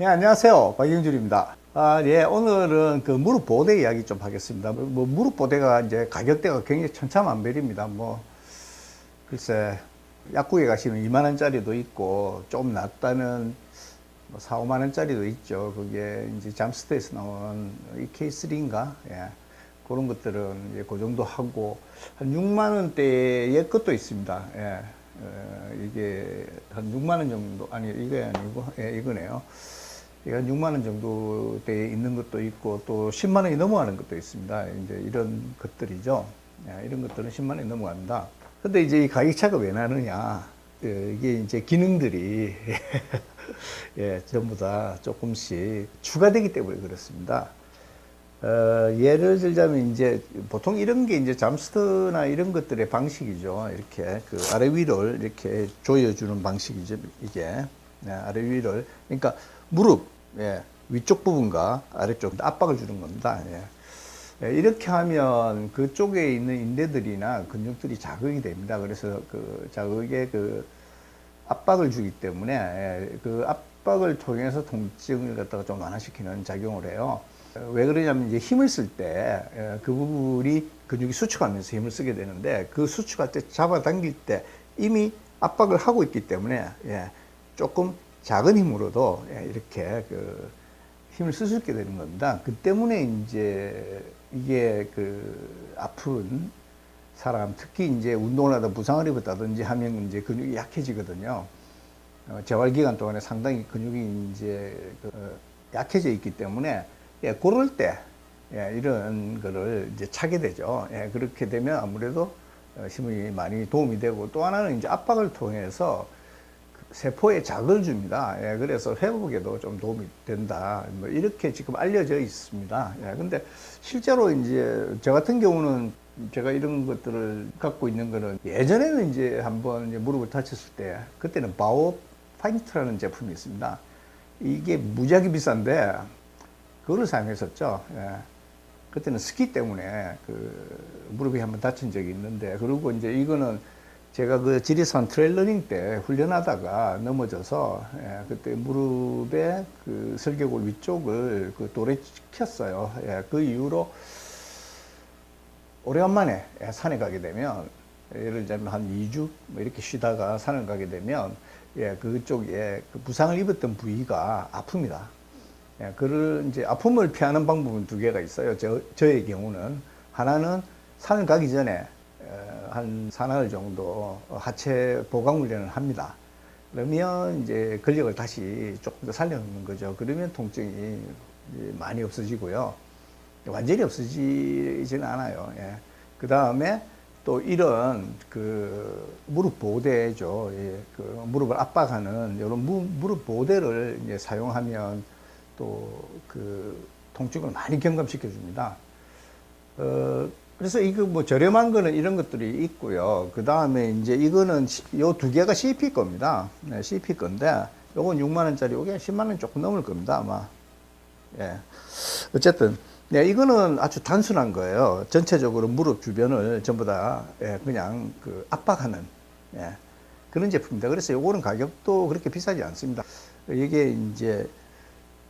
네, 안녕하세요. 박영준입니다. 아, 예, 오늘은 그 무릎 보호대 이야기 좀 하겠습니다. 뭐, 뭐 무릎 보호대가 이제 가격대가 굉장히 천차만별입니다. 뭐, 글쎄, 약국에 가시면 2만원짜리도 있고, 좀 낫다면 뭐 4, 5만원짜리도 있죠. 그게 이제 잠스테에서 나온 이 K3인가? 예. 그런 것들은 이제 그 정도 하고, 한 6만원대의 것도 있습니다. 예. 어, 이게 한 6만원 정도, 아니, 이게 아니고, 예, 이거네요. 한 6만 원 정도 돼 있는 것도 있고 또 10만 원이 넘어가는 것도 있습니다. 이제 이런 것들이죠. 예, 이런 것들은 10만 원이 넘어간다. 근데 이제 이 가격 차가 왜 나느냐? 예, 이게 이제 기능들이 예, 전부 다 조금씩 추가되기 때문에 그렇습니다. 어, 예를 들자면 이제 보통 이런 게 이제 잠스트나 이런 것들의 방식이죠. 이렇게 그 아래 위를 이렇게 조여주는 방식이죠. 이게 네, 아래 위를 그러니까 무릎 예, 위쪽 부분과 아래쪽 압박을 주는 겁니다. 예. 예, 이렇게 하면 그쪽에 있는 인대들이나 근육들이 자극이 됩니다. 그래서 그 자극에 그 압박을 주기 때문에 예, 그 압박을 통해서 통증을 갖다가 좀 완화시키는 작용을 해요. 왜 그러냐면 이제 힘을 쓸 때 그 부분이 근육이 수축하면서 힘을 쓰게 되는데 그 수축할 때 잡아당길 때 이미 압박을 하고 있기 때문에 예, 조금 작은 힘으로도 예, 이렇게 그 힘을 쓸 수 있게 되는 겁니다. 그 때문에 이제 이게 그 아픈 사람, 특히 이제 운동을 하다 부상을 입었다든지 하면 이제 근육이 약해지거든요. 어, 재활 기간 동안에 상당히 근육이 이제 그 약해져 있기 때문에 예, 그럴 때 예, 이런 거를 이제 차게 되죠. 예, 그렇게 되면 아무래도 어, 힘이 많이 도움이 되고 또 하나는 이제 압박을 통해서 세포에 자극을 줍니다. 예, 그래서 회복에도 좀 도움이 된다. 뭐 이렇게 지금 알려져 있습니다. 예, 근데 실제로 이제 저 같은 경우는 제가 이런 것들을 갖고 있는 거는 예전에는 이제 한번 이제 무릎을 다쳤을 때 그때는 바오 파인트라는 제품이 있습니다. 이게 무지하게 비싼데 그거를 사용했었죠. 예. 그때는 스키 때문에 그 무릎이 한번 다친 적이 있는데 그리고 이제 이거는 제가 그 지리산 트레일러닝 때 훈련하다가 넘어져서 예, 그때 무릎에 그 설계골 위쪽을 그 돌에 찍혔어요. 예, 그 이후로 오래간만에 예, 산에 가게 되면 예를 들자면 한 2주 뭐 이렇게 쉬다가 산을 가게 되면 예, 그쪽에 그 부상을 입었던 부위가 아픕니다. 예, 그를 이제 아픔을 피하는 방법은 두 개가 있어요. 저, 저의 경우는 하나는 산을 가기 전에 어, 한 사나흘 정도 하체 보강 훈련을 합니다. 그러면 이제 근력을 다시 조금 더 살려놓는 거죠. 그러면 통증이 많이 없어지고요. 완전히 없어지지는 않아요. 예. 그 다음에 또 이런 그 무릎 보호대죠. 예. 그 무릎을 압박하는 이런 무, 무릎 보호대를 이제 사용하면 또 그 통증을 많이 경감시켜 줍니다. 어, 그래서 이거 뭐 저렴한 거는 이런 것들이 있고요. 그 다음에 이제 이거는 요 두 개가 CP 겁니다. 네, CP 건데 요건 6만 원짜리, 요게 10만 원 조금 넘을 겁니다 아마. 예. 어쨌든 네, 이거는 아주 단순한 거예요. 전체적으로 무릎 주변을 전부 다 예, 그냥 그 압박하는 예, 그런 제품입니다. 그래서 요거는 가격도 그렇게 비싸지 않습니다. 이게 이제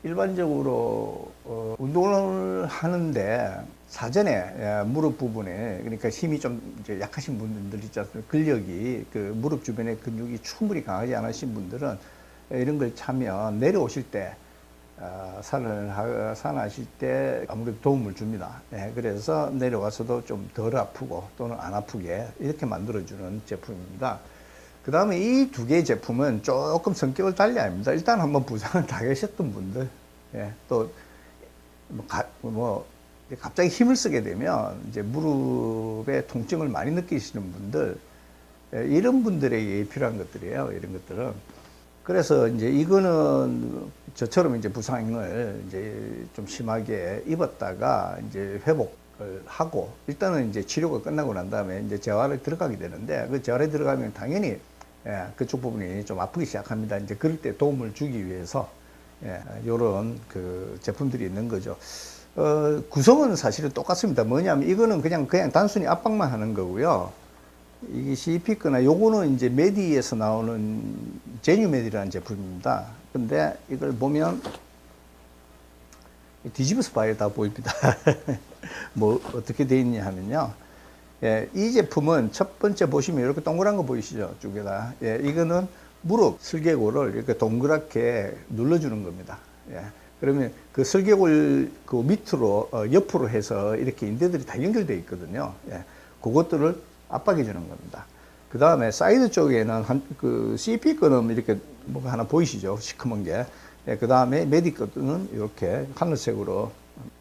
일반적으로 어, 운동을 하는데 사전에 예, 무릎 부분에 그러니까 힘이 좀 약하신 분들 있지 않습니까? 근력이 그 무릎 주변에 근육이 충분히 강하지 않으신 분들은 이런 걸 차면 내려오실 때 어, 산을 하, 산하실 때 아무래도 도움을 줍니다. 예, 그래서 내려와서도 좀 덜 아프고 또는 안 아프게 이렇게 만들어주는 제품입니다. 그 다음에 이 두 개의 제품은 조금 성격을 달리 합니다. 일단 한번 부상을 당하셨던 분들, 예, 또, 뭐, 가, 뭐, 갑자기 힘을 쓰게 되면 이제 무릎에 통증을 많이 느끼시는 분들, 예, 이런 분들에게 필요한 것들이에요. 이런 것들은. 그래서 이제 이거는 저처럼 이제 부상을 이제 좀 심하게 입었다가 이제 회복을 하고 일단은 이제 치료가 끝나고 난 다음에 이제 재활에 들어가게 되는데 그 재활에 들어가면 당연히 예, 그쪽 부분이 좀 아프기 시작합니다. 이제 그럴 때 도움을 주기 위해서 예, 요런 그 제품들이 있는 거죠. 어, 구성은 사실은 똑같습니다. 뭐냐면 이거는 그냥 그냥 단순히 압박만 하는 거고요. 이게 CP 거나 요거는 이제 메디에서 나오는 제뉴메디라는 제품입니다. 근데 이걸 보면 뒤집어서 봐야 다 보입니다. 뭐 어떻게 돼 있냐 하면요. 예, 이 제품은 첫 번째 보시면 이렇게 동그란 거 보이시죠? 쪽에다. 예, 이거는 무릎 슬개골을 이렇게 동그랗게 눌러주는 겁니다. 예, 그러면 그 슬개골 그 밑으로 어, 옆으로 해서 이렇게 인대들이 다 연결되어 있거든요. 예, 그것들을 압박해 주는 겁니다. 그 다음에 사이드 쪽에는 한, 그 CP 거는 이렇게 뭐가 하나 보이시죠? 시커먼 게. 예, 그 다음에 메디 거는 이렇게 하늘색으로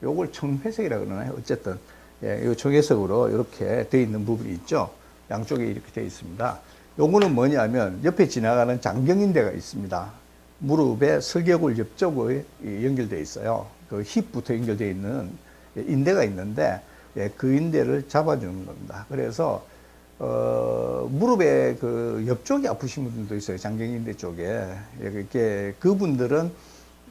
요걸 청회색이라 그러나요? 어쨌든 예, 요 청회색으로 이렇게 되어 있는 부분이 있죠. 양쪽에 이렇게 되어 있습니다. 요거는 뭐냐면 옆에 지나가는 장경인대가 있습니다. 무릎에 설계골 옆쪽에 연결되어 있어요. 그 힙부터 연결되어 있는 인대가 있는데 예, 그 인대를 잡아주는 겁니다. 그래서 어, 무릎에 그 옆쪽이 아프신 분들도 있어요. 장경인대 쪽에. 예, 이렇게 그분들은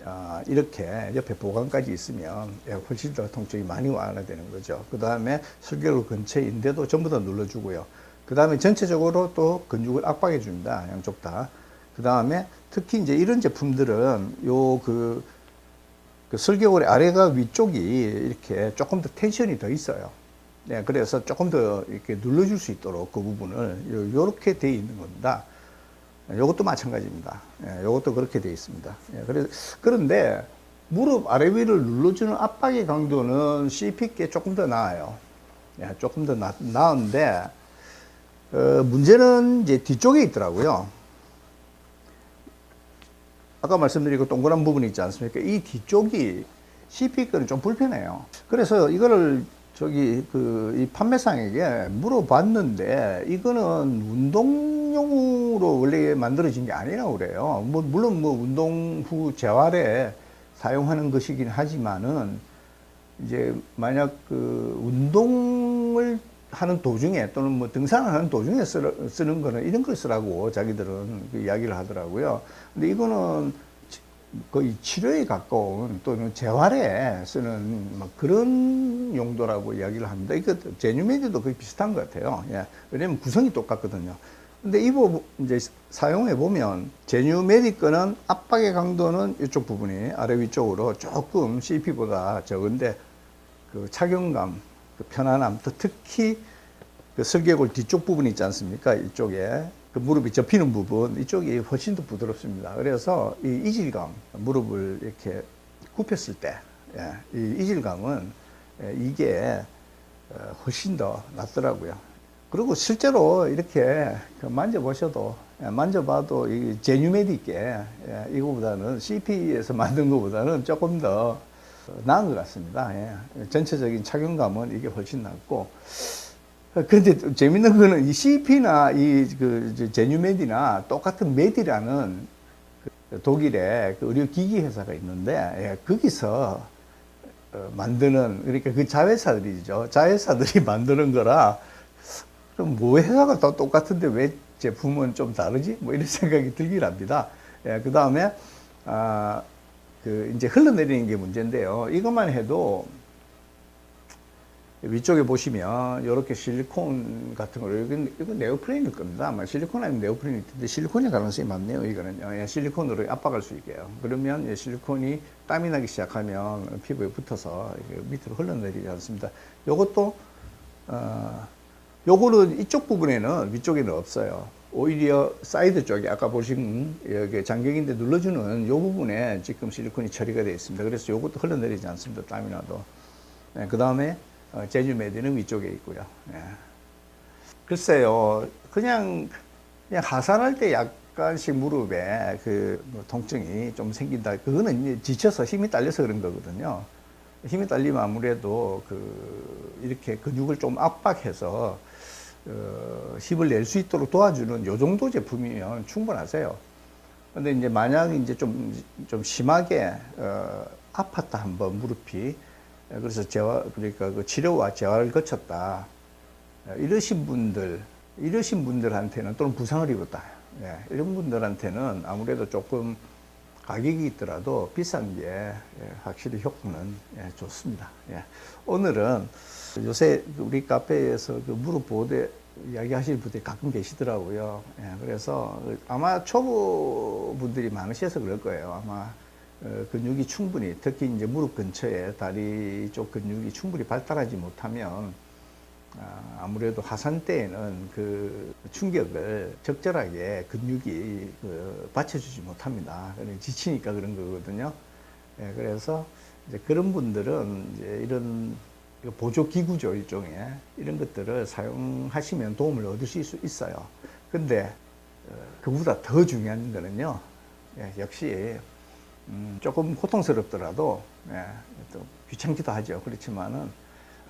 아, 이렇게 옆에 보강까지 있으면 예, 훨씬 더 통증이 많이 완화되는 거죠. 그 다음에 설계골 근처에 인대도 전부 다 눌러주고요. 그 다음에 전체적으로 또 근육을 압박해 줍니다. 양쪽 다. 그 다음에 특히 이제 이런 제품들은 요 그, 그 설계골의 아래가 위쪽이 이렇게 조금 더 텐션이 더 있어요. 네, 그래서 조금 더 이렇게 눌러줄 수 있도록 그 부분을 요, 렇게 돼 있는 겁니다. 요것도 마찬가지입니다. 예, 요것도 그렇게 돼 있습니다. 예, 그래서, 그런데 무릎 아래 위를 눌러주는 압박의 강도는 CP께 조금 더 나아요. 예, 조금 더 나, 나은데, 어, 문제는 이제 뒤쪽에 있더라고요. 아까 말씀드리고 동그란 부분이 있지 않습니까? 이 뒤쪽이 CP 거는 좀 불편해요. 그래서 이거를 저기 그 이 판매상에게 물어봤는데 이거는 운동용으로 원래 만들어진 게 아니라고 그래요. 뭐 물론 뭐 운동 후 재활에 사용하는 것이긴 하지만은 이제 만약 그 운동을 하는 도중에 또는 뭐 등산을 하는 도중에 쓰, 쓰는 거는 이런 걸 쓰라고 자기들은 그 이야기를 하더라고요. 근데 이거는 거의 치료에 가까운 또는 재활에 쓰는 막 그런 용도라고 이야기를 합니다. 이거 제뉴메디도 거의 비슷한 것 같아요. 예. 왜냐면 구성이 똑같거든요. 근데 이 부분 이제 사용해 보면 제뉴메디 거는 압박의 강도는 이쪽 부분이 아래 위쪽으로 조금 CP보다 적은데 그 착용감, 그 편안함, 또 특히 그 설계골 뒤쪽 부분 있지 않습니까? 이쪽에 그 무릎이 접히는 부분 이쪽이 훨씬 더 부드럽습니다. 그래서 이 이질감 무릎을 이렇게 굽혔을 때 예, 이 이질감은 예, 이게 어, 훨씬 더 낫더라고요. 그리고 실제로 이렇게 그 만져보셔도 예, 만져봐도 이 제뉴메디께 예, 이거보다는 CP에서 만든 것보다는 조금 더 나은 것 같습니다. 예. 전체적인 착용감은 이게 훨씬 낫고 근데 재밌는 거는 이 CP나 이그 제뉴메디나 똑같은 메디라는 그 독일의 그 의료기기 회사가 있는데 예, 거기서 어, 만드는 그러니까 그 자회사들이죠. 자회사들이 만드는 거라 그럼 뭐 회사가 다 똑같은데 왜 제품은 좀 다르지? 뭐 이런 생각이 들긴 합니다. 예, 그 다음에 아, 그 이제 흘러내리는 게 문제인데요. 이것만 해도 위쪽에 보시면 이렇게 실리콘 같은 거 이건, 이건 네오프레인일 겁니다. 아마 실리콘 아니면 네오프레인일 텐데 실리콘의 가능성이 많네요. 이거는요. 예, 실리콘으로 압박할 수 있게요. 그러면 예, 실리콘이 땀이 나기 시작하면 피부에 붙어서 밑으로 흘러내리지 않습니다. 요것도 어, 요거는 이쪽 부분에는 위쪽에는 없어요. 오히려 사이드 쪽에 아까 보신 여기 장경인데 눌러주는 요 부분에 지금 실리콘이 처리가 되어 있습니다. 그래서 요것도 흘러내리지 않습니다. 땀이 나도. 네, 그 다음에 어, 제주 메디는 위쪽에 있고요. 예. 글쎄요, 그냥, 그냥 하산할 때 약간씩 무릎에 그뭐 통증이 좀 생긴다. 그거는 지쳐서 힘이 딸려서 그런 거거든요. 힘이 딸리면 아무래도 그 이렇게 근육을 좀 압박해서 어, 힘을 낼 수 있도록 도와주는 요 정도 제품이면 충분하세요. 근데 이제 만약 이제 좀, 좀 심하게, 어, 아팠다 한번 무릎이. 그래서 재활, 그러니까 그 치료와 재활을 거쳤다. 이러신 분들, 이러신 분들한테는 또는 부상을 입었다. 예, 이런 분들한테는 아무래도 조금 가격이 있더라도 비싼 게 예, 확실히 효과는 예, 좋습니다. 예. 오늘은 요새 우리 카페에서 그 무릎 보호대 이야기하시는 분들이 가끔 계시더라고요. 예, 그래서 아마 초보 분들이 많으셔서 그럴 거예요. 아마 어, 근육이 충분히 특히 이제 무릎 근처에 다리 쪽 근육이 충분히 발달하지 못하면 아, 아무래도 하산 때에는 그 충격을 적절하게 근육이 그 받쳐주지 못합니다. 지치니까 그런 거거든요. 예, 그래서 그런 분들은 이런 보조 기구죠 일종의 이런 것들을 사용하시면 도움을 얻으실 수 있어요. 근데 어, 그보다 더 중요한 거는요. 예, 역시 음, 조금 고통스럽더라도 예, 또 귀찮기도 하죠. 그렇지만은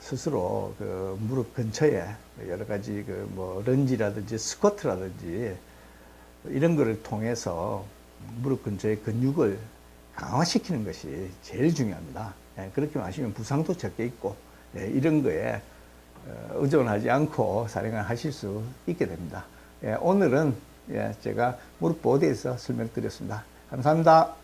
스스로 그 무릎 근처에 여러 가지 그 뭐 런지라든지 스쿼트라든지 이런 거를 통해서 무릎 근처의 근육을 강화시키는 것이 제일 중요합니다. 예, 그렇게 마시면 부상도 적게 있고 예, 이런 거에 어, 의존하지 않고 사령을 하실 수 있게 됩니다. 예, 오늘은 예, 제가 무릎 보호대에서 설명드렸습니다. 감사합니다.